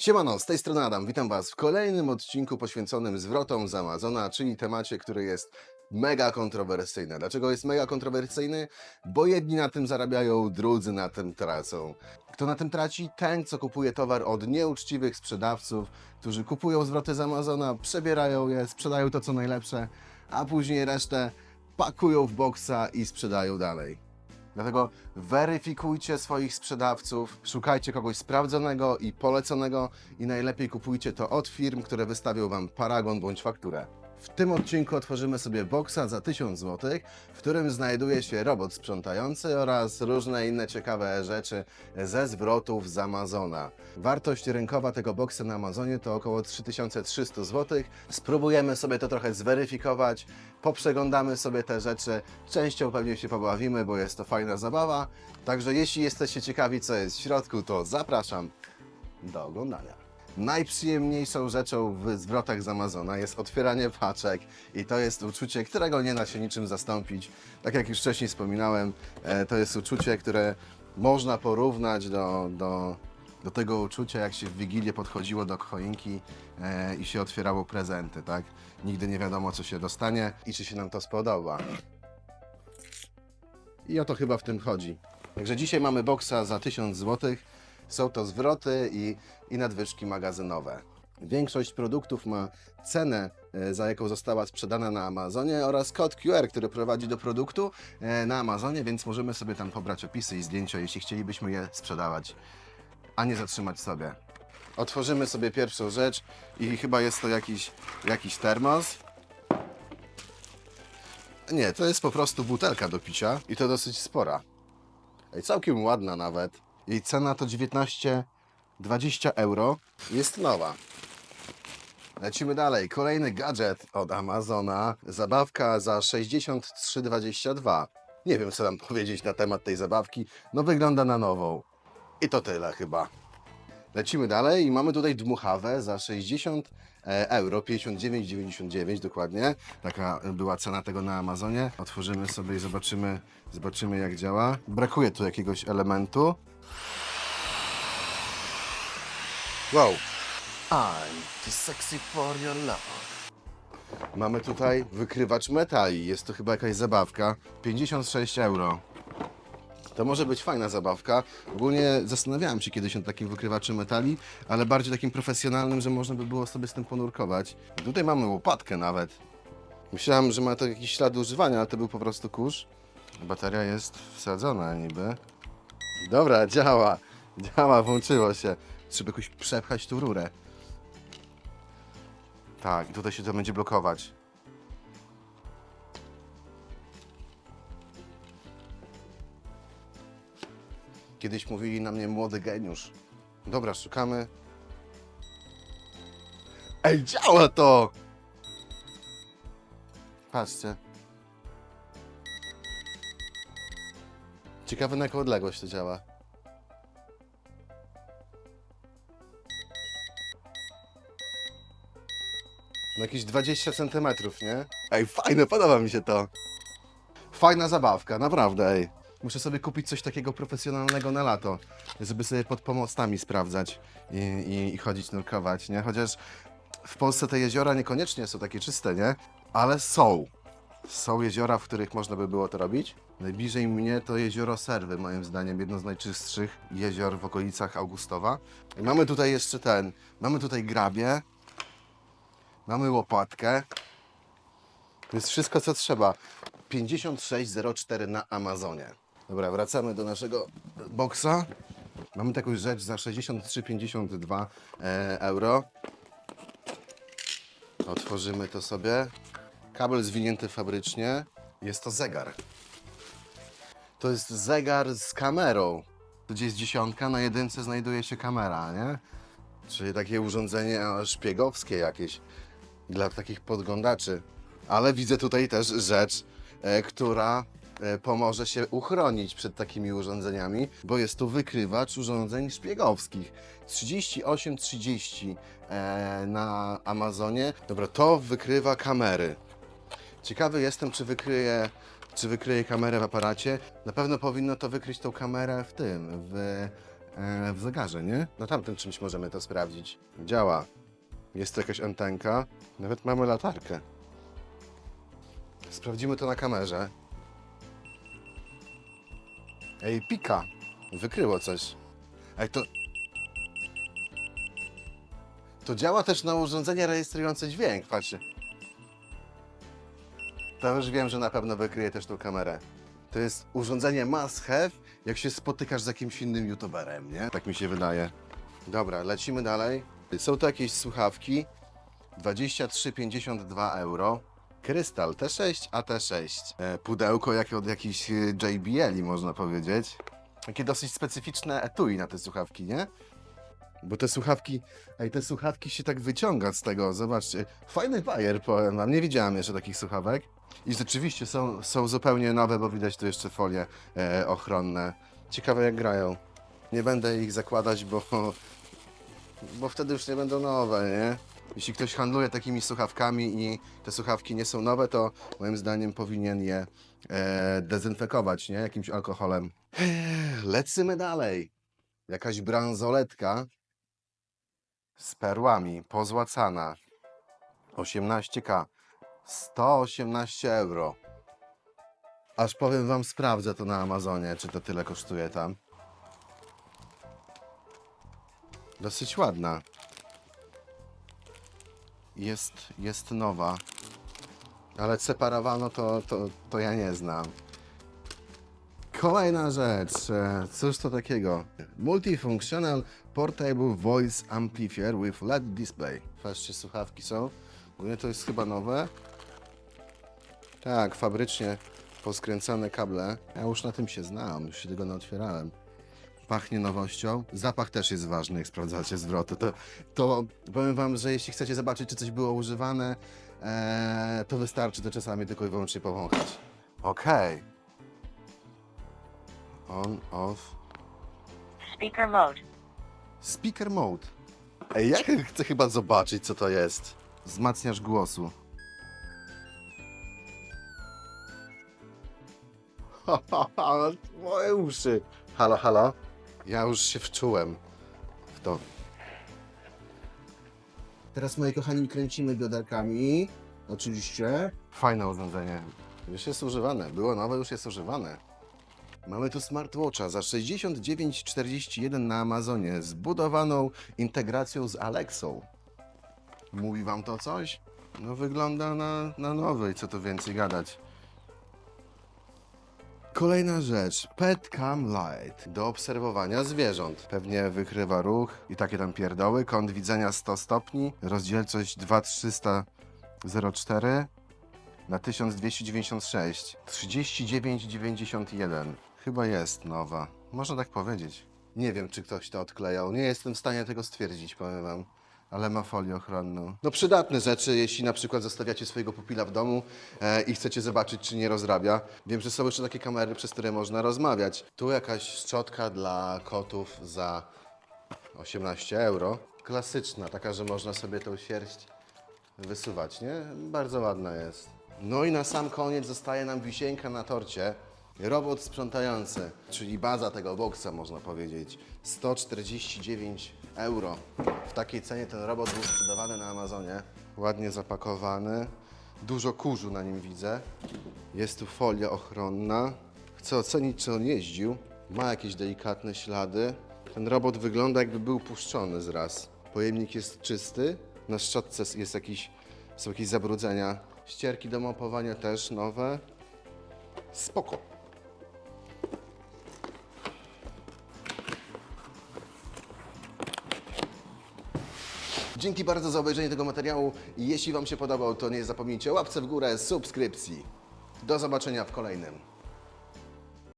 Siemano, z tej strony Adam, witam Was w kolejnym odcinku poświęconym zwrotom z Amazona, czyli temacie, który jest mega kontrowersyjny. Dlaczego jest mega kontrowersyjny? Bo jedni na tym zarabiają, drudzy na tym tracą. Kto na tym traci? Ten, co kupuje towar od nieuczciwych sprzedawców, którzy kupują zwroty z Amazona, przebierają je, sprzedają to co najlepsze, a później resztę pakują w boksa i sprzedają dalej. Dlatego weryfikujcie swoich sprzedawców, szukajcie kogoś sprawdzonego i poleconego i najlepiej kupujcie to od firm, które wystawią Wam paragon bądź fakturę. W tym odcinku otworzymy sobie boksa za 1000 zł, w którym znajduje się robot sprzątający oraz różne inne ciekawe rzeczy ze zwrotów z Amazona. Wartość rynkowa tego boksa na Amazonie to około 3300 zł. Spróbujemy sobie to trochę zweryfikować, poprzeglądamy sobie te rzeczy. Częścią pewnie się pobawimy, bo jest to fajna zabawa. Także jeśli jesteście ciekawi, co jest w środku, to zapraszam do oglądania. Najprzyjemniejszą rzeczą w zwrotach z Amazona jest otwieranie paczek i to jest uczucie, którego nie da się niczym zastąpić. Tak jak już wcześniej wspominałem, e, to jest uczucie, które można porównać do, do, do tego uczucia, jak się w Wigilię podchodziło do choinki e, i się otwierało prezenty, tak? Nigdy nie wiadomo, co się dostanie i czy się nam to spodoba. I o to chyba w tym chodzi. Także dzisiaj mamy boksa za 1000 zł. Są to zwroty i, i nadwyżki magazynowe. Większość produktów ma cenę, e, za jaką została sprzedana na Amazonie oraz kod QR, który prowadzi do produktu e, na Amazonie, więc możemy sobie tam pobrać opisy i zdjęcia, jeśli chcielibyśmy je sprzedawać, a nie zatrzymać sobie. Otworzymy sobie pierwszą rzecz i chyba jest to jakiś, jakiś termos. Nie, to jest po prostu butelka do picia i to dosyć spora. Ej, całkiem ładna nawet. Jej cena to 19,20 euro. Jest nowa. Lecimy dalej. Kolejny gadżet od Amazona. Zabawka za 63,22. Nie wiem, co tam powiedzieć na temat tej zabawki. No wygląda na nową. I to tyle chyba. Lecimy dalej i mamy tutaj dmuchawę za 60 e, euro, 59,99 dokładnie. Taka była cena tego na Amazonie. Otworzymy sobie i zobaczymy, zobaczymy jak działa. Brakuje tu jakiegoś elementu. Wow. I'm too sexy for your love. Mamy tutaj wykrywacz metali. Jest to chyba jakaś zabawka. 56 euro. To może być fajna zabawka. Ogólnie zastanawiałem się kiedyś nad takim wykrywaczem metali, ale bardziej takim profesjonalnym, że można by było sobie z tym ponurkować. Tutaj mamy łopatkę nawet. Myślałem, że ma to jakiś ślad używania, ale to był po prostu kurz. Bateria jest wsadzona niby. Dobra, działa. Działa, włączyło się. Trzeba jakoś przepchać tu rurę. Tak, i tutaj się to będzie blokować. Kiedyś mówili na mnie młody geniusz. Dobra, szukamy. Ej, działa to! Patrzcie. Ciekawe na jaką odległość to działa. Na jakieś 20 centymetrów, nie? Ej, fajne, podoba mi się to. Fajna zabawka, naprawdę, ej. Muszę sobie kupić coś takiego profesjonalnego na lato, żeby sobie pod pomostami sprawdzać i, i, i chodzić nurkować, nie? Chociaż w Polsce te jeziora niekoniecznie są takie czyste, nie? Ale są. Są jeziora, w których można by było to robić. Najbliżej mnie to jezioro Serwy, moim zdaniem, jedno z najczystszych jezior w okolicach Augustowa. I mamy tutaj jeszcze ten, mamy tutaj grabie, mamy łopatkę. To jest wszystko, co trzeba. 56,04 na Amazonie. Dobra, wracamy do naszego boksa. Mamy taką rzecz za 63,52 e, euro. Otworzymy to sobie. Kabel zwinięty fabrycznie. Jest to zegar. To jest zegar z kamerą. Gdzie jest dziesiątka, na jedynce znajduje się kamera, nie? Czyli takie urządzenie szpiegowskie jakieś dla takich podglądaczy. Ale widzę tutaj też rzecz, e, która e, pomoże się uchronić przed takimi urządzeniami, bo jest to wykrywacz urządzeń szpiegowskich. 3830 e, na Amazonie. Dobra, to wykrywa kamery. Ciekawy jestem, czy wykryje, czy wykryje kamerę w aparacie. Na pewno powinno to wykryć tą kamerę w tym, w e, w zegarze, nie? Na tamtym czymś możemy to sprawdzić. Działa. Jest tu jakaś antenka. Nawet mamy latarkę. Sprawdzimy to na kamerze. Ej, pika. Wykryło coś. Ej, to... To działa też na urządzenie rejestrujące dźwięk, patrzcie. To już wiem, że na pewno wykryje też tą kamerę. To jest urządzenie must have, jak się spotykasz z jakimś innym youtuberem, nie? Tak mi się wydaje. Dobra, lecimy dalej. Są to jakieś słuchawki. 23,52 euro. Krystal T6, a T6. E, pudełko jak od jakichś e, JBL, można powiedzieć. Takie dosyć specyficzne etui na te słuchawki, nie? Bo te słuchawki, ej, te słuchawki się tak wyciąga z tego, zobaczcie. Fajny bajer, powiem wam, nie widziałem jeszcze takich słuchawek. I rzeczywiście są, są zupełnie nowe, bo widać tu jeszcze folie e, ochronne. Ciekawe jak grają. Nie będę ich zakładać, bo, bo wtedy już nie będą nowe, nie? Jeśli ktoś handluje takimi słuchawkami i te słuchawki nie są nowe, to moim zdaniem powinien je e, dezynfekować, nie? Jakimś alkoholem. Lecimy dalej. Jakaś bransoletka z perłami, pozłacana. 18K. 118 euro. Aż powiem wam, sprawdzę to na Amazonie, czy to tyle kosztuje tam. Dosyć ładna. Jest, jest nowa. Ale separowano to, to, to ja nie znam. Kolejna rzecz. e, Cóż to takiego? Multifunctional Portable Voice Amplifier with LED Display. Patrzcie, słuchawki są. Ogólnie to jest chyba nowe. Tak, fabrycznie poskręcane kable. Ja już na tym się znam, już się tego nie otwierałem. Pachnie nowością. Zapach też jest ważny, jak sprawdzacie zwroty. To, to powiem wam, że jeśli chcecie zobaczyć, czy coś było używane, e, to wystarczy to czasami tylko i wyłącznie powąchać. Okej. On, off. Speaker mode. Speaker mode. Ej, ja chcę chyba zobaczyć, co to jest. Wzmacniasz głosu. Moje uszy. Halo, halo. Ja już się wczułem w to. Teraz, moi kochani, kręcimy bioderkami. Oczywiście. Fajne urządzenie. Już jest używane. Było nowe, już jest używane. Mamy tu smartwatcha za 69,41 na Amazonie z budowaną integracją z Alexą. Mówi wam to coś? No wygląda na, na nowy, co tu więcej gadać. Kolejna rzecz, Pet Cam Light do obserwowania zwierząt. Pewnie wykrywa ruch i takie tam pierdoły. Kąt widzenia 100 stopni, rozdzielczość 2304 na 1296. 39,91. Chyba jest nowa. Można tak powiedzieć. Nie wiem, czy ktoś to odklejał. Nie jestem w stanie tego stwierdzić, powiem wam. Ale ma folię ochronną. No przydatne rzeczy, jeśli na przykład zostawiacie swojego pupila w domu e, i chcecie zobaczyć, czy nie rozrabia. Wiem, że są jeszcze takie kamery, przez które można rozmawiać. Tu jakaś szczotka dla kotów za 18 euro. Klasyczna, taka, że można sobie tą sierść wysuwać, nie? Bardzo ładna jest. No i na sam koniec zostaje nam wisienka na torcie. Robot sprzątający, czyli baza tego boksa, można powiedzieć. 149 euro. W takiej cenie ten robot był sprzedawany na Amazonie. Ładnie zapakowany. Dużo kurzu na nim widzę. Jest tu folia ochronna. Chcę ocenić, czy on jeździł. Ma jakieś delikatne ślady. Ten robot wygląda, jakby był puszczony z raz. Pojemnik jest czysty. Na szczotce jest jakiś, są jakieś zabrudzenia. Ścierki do mopowania też nowe. Spoko. Dzięki bardzo za obejrzenie tego materiału jeśli Wam się podobał, to nie zapomnijcie łapce w górę, subskrypcji. Do zobaczenia w kolejnym.